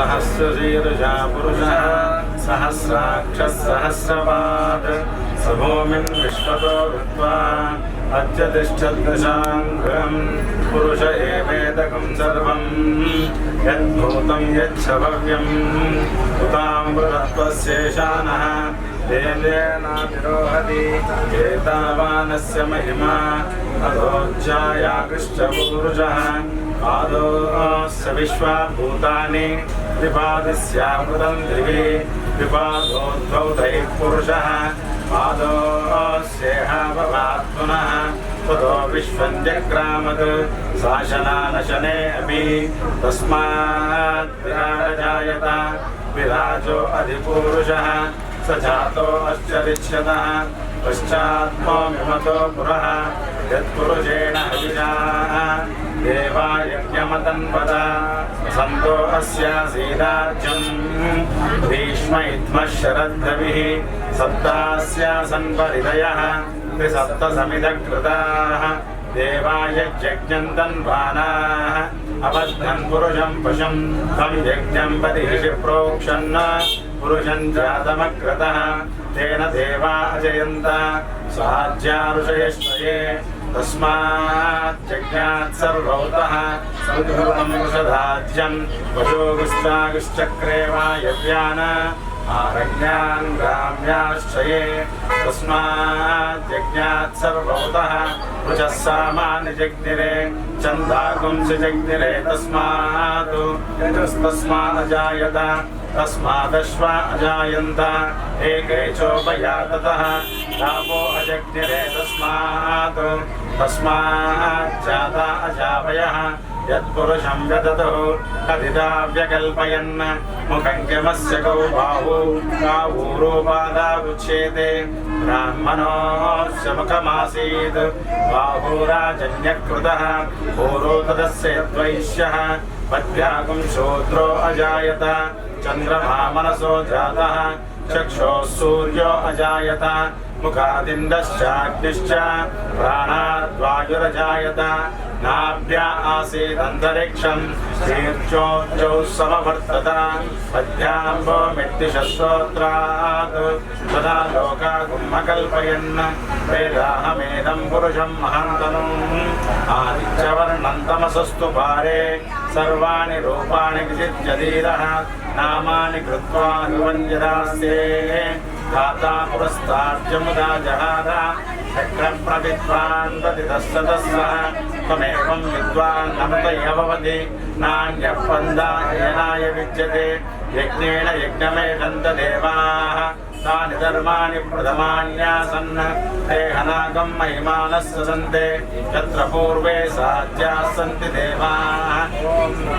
सहस्रशीर्षा पुरुषः सहस्राक्षः सहस्रपात् स भूमिन् विश्वतो कृत्वा अत्यतिष्ठद्दशाङ्गम् पुरुष एवेदकं सर्वं यद्भूतं यच्छ भव्यम् उतामृतत्वस्येषानः तेनेनातिरोहति एतावानस्य महिमा। अधोज्जायाकृष्टपूरुषः पादोऽस्य विश्वा भूतानि विपादिस्यामृतं दिवि विपादोद्भौ दैः पुरुषः पादोऽस्येह भवात् ततो विश्वं जग्रामत् शासनानशने अपि तस्मात् विराजो अधिपूरुषः, स जातो अश्चरिष्यतः, पश्चात्मो विमतो पुरः, यत्पुरुषेण हविषा। देवा यज्ञमतन्वद सन्तो अस्यासीदार्जम् भीष्म इत्मः शरद्धविः सप्तास्यासन्परिदयः त्रिसप्तसमिदकृताः देवाय यज्ञन्तन्वानाः अबद्धन् पुरुषं पशुं तं यज्ञं पदिषि प्रोक्षन् पुरुषं जातमकृतः तेन देवा अजयन्त स्वाज्याऋषयश्चये तस्माज्जज्ञात् सर्वौतः संहृतं वृषधाज्यं पशोगुश्चागुश्चक्रे वा यव्यान आरण्यान् ग्राम्याश्चये तस्माज्जज्ञात् सर्वौतः रुचः सामानि जग्निरे चन्दाकुंसि जग्निरे तस्मात् यजस्तस्मादजायत तस्मादश्वा अजायन्त एके चोपया ततः रामो अजग्निरे तस्मात् तस्माज्जाता अजावयः यत्पुरुषं व्यदतुः कथिता व्यकल्पयन् मुखं किमस्य कौ बाहु कावूरोपादावुच्छेदे ब्राह्मणोऽस्य मुखमासीत् बाहुराजन्यकृतः पूरो तदस्य यद्वैश्यः पद्भ्यागुं शूद्रो अजायत चन्द्रमा मनसो जातः चक्षोः सूर्यो अजायत मुखादिन्दश्चाग्निश्च प्राणाद्वायुरजायत नाभ्या आसीदन्तरिक्षं शीर्षोच्चौ समवर्तत पद्भ्याम्बो मित्तिशस्त्रोत्रात् तदा लोकागुम्मकल्पयन् वेदाहमेदं पुरुषं महान्तनुम् आदित्यवर्णं तमसस्तु पारे सर्वाणि रूपाणि विचित्यधीरः नामानि कृत्वा अनुवञ्जदास्ते धाता पुरस्ताद्यमुदाजहार चक्रप्रविद्वान् प्रतिदशदस्वः त्वमेवं विद्वान् अमृतय भवति नान्यः पन्दायनाय विद्यते यज्ञेन यज्ञमेदन्तदेवाः तानि धर्माणि प्रथमान्यासन् ते हनागम् महिमानः सन्ते यत्र पूर्वे साध्याः सन्ति देवाः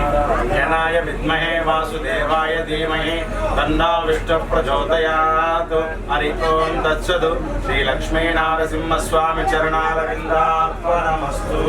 जनाय विद्महे वासुदेवाय धीमहि तन्नो विष्णुः प्रचोदयात् हरि ओं तत्सदु श्रीलक्ष्मीनारसिंहस्वामि चरणारविन्दात्मनमस्तु